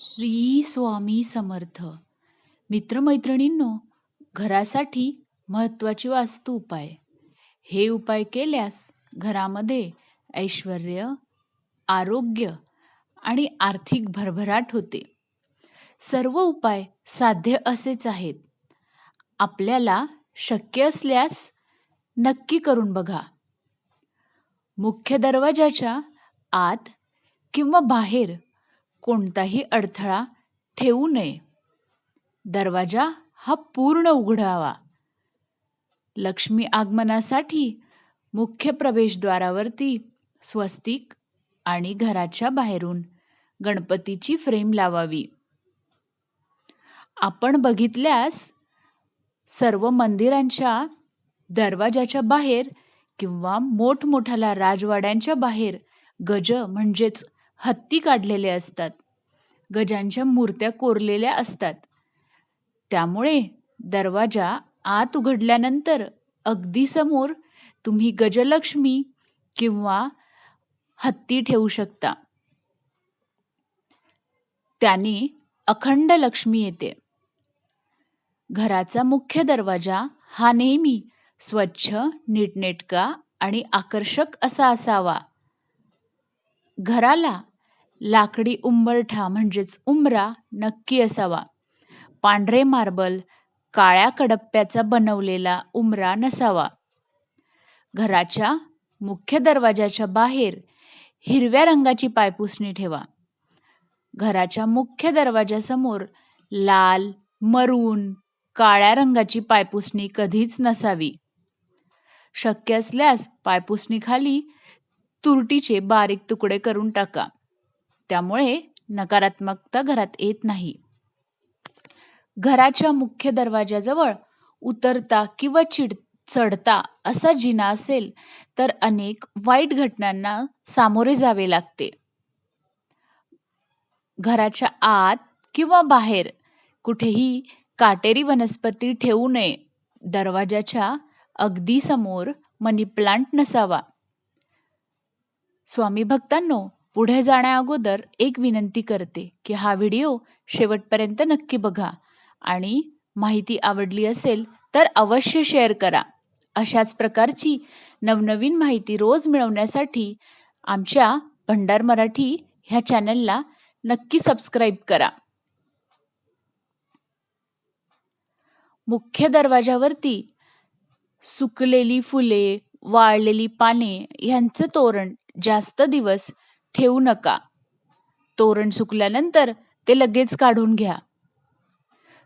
श्री स्वामी समर्थ. मित्रमैत्रिणींनो घरासाठी महत्त्वाची वास्तू उपाय. हे उपाय केल्यास घरामध्ये ऐश्वर आरोग्य आणि आर्थिक भरभराट होते. सर्व उपाय साध्य असेच आहेत. आपल्याला शक्य असल्यास नक्की करून बघा. मुख्य दरवाजाच्या आत किंवा बाहेर कोणताही अडथळा ठेवू नये. दरवाजा हा पूर्ण उघडावा. लक्ष्मी आगमनासाठी मुख्य प्रवेशद्वारावरती स्वस्तिक आणि घराच्या बाहेरून गणपतीची फ्रेम लावावी. आपण बघितल्यास सर्व मंदिरांच्या दरवाजाच्या बाहेर किंवा मोठमोठ्याला राजवाड्यांच्या बाहेर गज म्हणजेच हत्ती काढलेले असतात. गजांच्या मूर्त्या कोरलेल्या असतात. त्यामुळे दरवाजा आत उघडल्यानंतर अगदी समोर तुम्ही गजलक्ष्मी किंवा हत्ती ठेवू शकता. त्याने अखंड लक्ष्मी येते. घराचा मुख्य दरवाजा हा नेहमी स्वच्छ नीटनेटका आणि आकर्षक असा असावा. घराला लाकडी उंबरठा म्हणजेच उंबरा नक्की असावा. पांढरे मार्बल काळ्या कडप्प्याचा बनवलेला उंबरा नसावा. घराच्या मुख्य दरवाजाच्या बाहेर हिरव्या रंगाची पायपुसणी ठेवा. घराच्या मुख्य दरवाजासमोर लाल मरून काळ्या रंगाची पायपुसणी कधीच नसावी. शक्य असल्यास पायपुसणीखाली तुरटीचे बारीक तुकडे करून टाका. त्यामुळे नकारात्मकता घरात येत नाही. घराच्या मुख्य दरवाजाजवळ उतरता किंवा चिड चढता असा जिना असेल तर अनेक वाईट घटनांना सामोरे जावे लागते. घराच्या आत किंवा बाहेर कुठेही काटेरी वनस्पती ठेवू नये. दरवाजाच्या अगदी समोर मनी प्लांट नसावा. स्वामी भक्तांनो पुढे जाण्याअगोदर एक विनंती करते की हा व्हिडिओ शेवटपर्यंत नक्की बघा आणि माहिती आवडली असेल तर अवश्य शेअर करा. अशाच प्रकारची नवनवीन माहिती रोज मिळवण्यासाठी आमच्या भंडार मराठी ह्या चॅनलला नक्की सबस्क्राईब करा. मुख्य दरवाजावरती सुकलेली फुले वाळलेली पाने ह्यांचं तोरण जास्त दिवस ठेवू नका. तोरण सुकल्यानंतर ते लगेच काढून घ्या.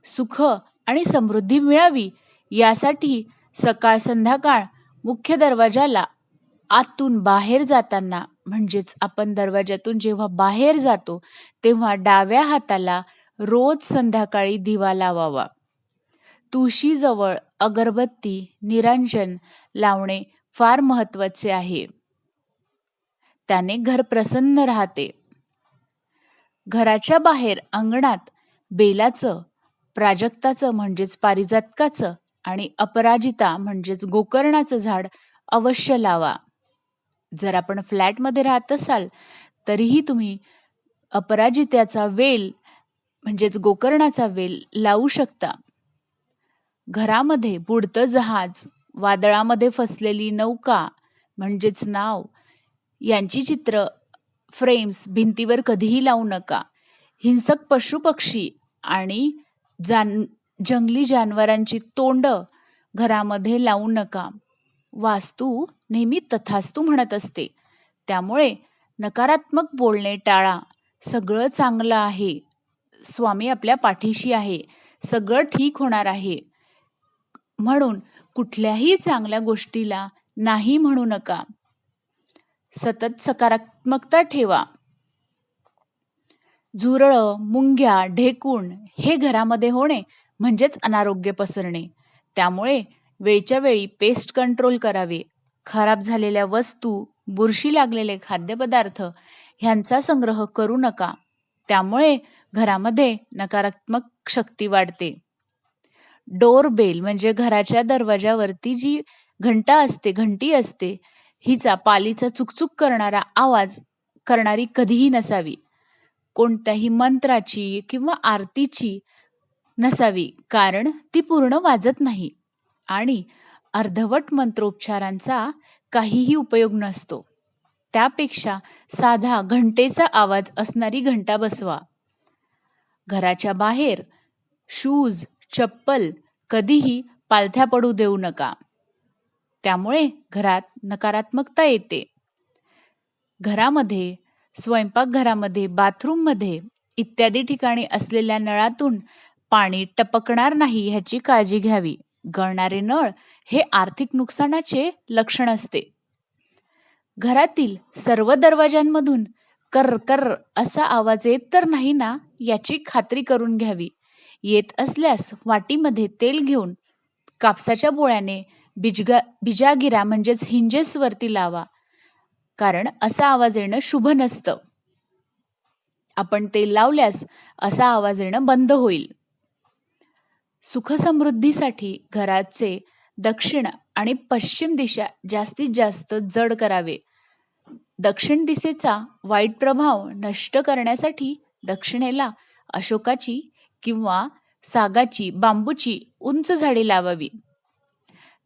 सुख आणि समृद्धी मिळावी यासाठी सकाळ संध्याकाळ मुख्य दरवाजाला आतून बाहेर जाताना म्हणजेच आपण दरवाजातून जेव्हा बाहेर जातो तेव्हा डाव्या हाताला रोज संध्याकाळी दिवा लावावा. तुळशीजवळ अगरबत्ती निरंजन लावणे फार महत्त्वाचे आहे. त्याने घर प्रसन्न राहते. घराच्या बाहेर अंगणात बेलाचं प्राजक्ताचं म्हणजेच पारिजातकाचं आणि अपराजिता म्हणजेच गोकर्णाचं झाड अवश्य लावा. जर आपण फ्लॅटमध्ये राहत असाल तरीही तुम्ही अपराजित्याचा वेल म्हणजेच गोकर्णाचा वेल लावू शकता. घरामध्ये बुडतं जहाज वादळामध्ये फसलेली नौका म्हणजेच नाव यांची चित्र फ्रेम्स भिंतीवर कधीही लावू नका. हिंसक पशुपक्षी आणि जान जंगली जानवरांची तोंड घरामध्ये लावू नका. वास्तू नेहमी तथास्तू म्हणत असते. त्यामुळे नकारात्मक बोलणे टाळा. सगळं चांगलं आहे. स्वामी आपल्या पाठीशी आहे. सगळं ठीक होणार आहे. म्हणून कुठल्याही चांगल्या गोष्टीला नाही म्हणू नका. सतत सकारात्मकता ठेवा. झुरळ मुंग्या ढेकूण हे घरामध्ये होणे म्हणजेच अनारोग्य पसरणे. त्यामुळे वेळच्या वेळी पेस्ट कंट्रोल करावे. खराब झालेल्या वस्तू बुरशी लागलेले खाद्यपदार्थ ह्यांचा संग्रह करू नका. त्यामुळे घरामध्ये नकारात्मक शक्ती वाढते. डोर बेल म्हणजे घराच्या दरवाजावरती जी घंटा असते घंटी असते हिचा पालीचा चुकचुक करणारा आवाज करणारी कधीही नसावी. कोणत्याही मंत्राची किंवा आरतीची नसावी कारण ती पूर्ण वाजत नाही. आणि अर्धवट मंत्रोपचारांचा काहीही उपयोग नसतो. त्यापेक्षा साधा घंटेचा आवाज असणारी घंटा बसवा. घराच्या बाहेर शूज चप्पल कधीही पालथ्या पडू देऊ नका. त्यामुळे घरात नकारात्मकता येते. घरामध्ये स्वयंपाकघरामध्ये बाथरूममध्ये इत्यादी ठिकाणी असलेल्या नळातून पाणी टपकणार नाही ह्याची काळजी घ्यावी. गळणारे नळ हे आर्थिक नुकसानाचे लक्षण असते. घरातील सर्व दरवाजांमधून कर कर असा आवाज येत तर नाही ना याची खात्री करून घ्यावी. येत असल्यास वाटीमध्ये तेल घेऊन कापसाच्या बोळ्याने बिजगा बिजागिरा म्हणजेच हिंजेसवरती लावा. कारण असा आवाज येणं शुभ नसतं. आपण ते लावल्यास असा आवाज येणं बंद होईल. सुखसमृद्धीसाठी घराचे दक्षिण आणि पश्चिम दिशा जास्तीत जास्त जड करावे. दक्षिण दिशेचा वाईट प्रभाव नष्ट करण्यासाठी दक्षिणेला अशोकाची किंवा सागाची बांबूची उंच झाडे लावावी.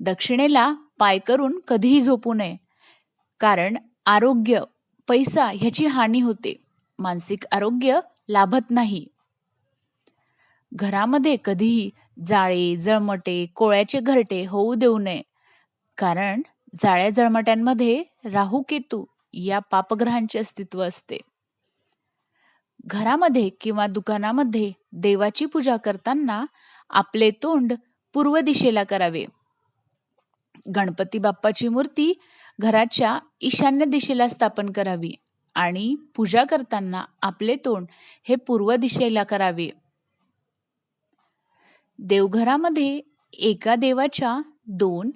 दक्षिणेला पाय करून कधीही झोपू नये. कारण आरोग्य पैसा ह्याची हानी होते. मानसिक आरोग्य लाभत नाही. घरामध्ये कधीही जाळे जळमटे कोळ्याचे घरटे होऊ देऊ नये. कारण जाळ्या जळमट्यांमध्ये राहू केतू या पापग्रहांचे अस्तित्व असते. घरामध्ये किंवा दुकानामध्ये देवाची पूजा करताना आपले तोंड पूर्व दिशेला करावे. गणपती बाप्पाची मूर्ती घराच्या ईशान्य दिशेला स्थापन करावी आणि पूजा करताना आपले तोंड हे पूर्व दिशेला करावे. देवघरामध्ये एका देवाच्या दोन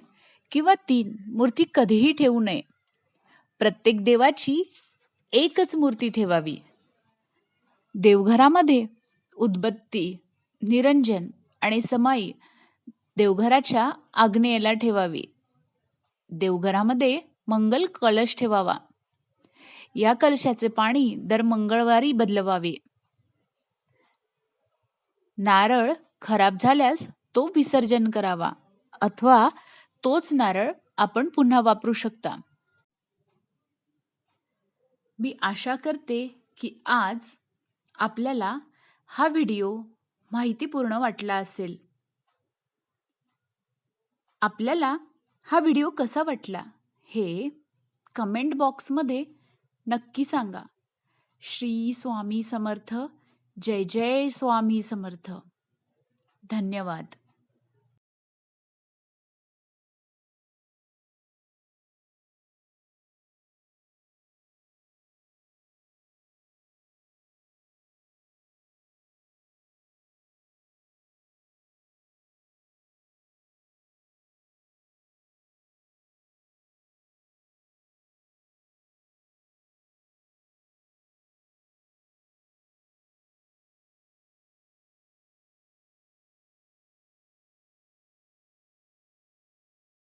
किंवा तीन मूर्ती कधीही ठेवू नये. प्रत्येक देवाची एकच मूर्ती ठेवावी. देवघरामध्ये उदबत्ती निरंजन आणि समाई देवघराच्या आग्नेयेला ठेवावी. देवघरामध्ये मंगल कलश ठेवावा. या कलशाचे पाणी दर मंगळवारी बदलवावे. नारळ खराब झाल्यास तो विसर्जन करावा अथवा तोच नारळ आपण पुन्हा वापरू शकता. मी आशा करते की आज आपल्याला हा व्हिडिओ माहितीपूर्ण वाटला असेल. आपल्याला हा व्हिडिओ कसा वाटला हे कमेंट बॉक्समध्ये नक्की सांगा. श्री स्वामी समर्थ. जय जय स्वामी समर्थ. धन्यवाद.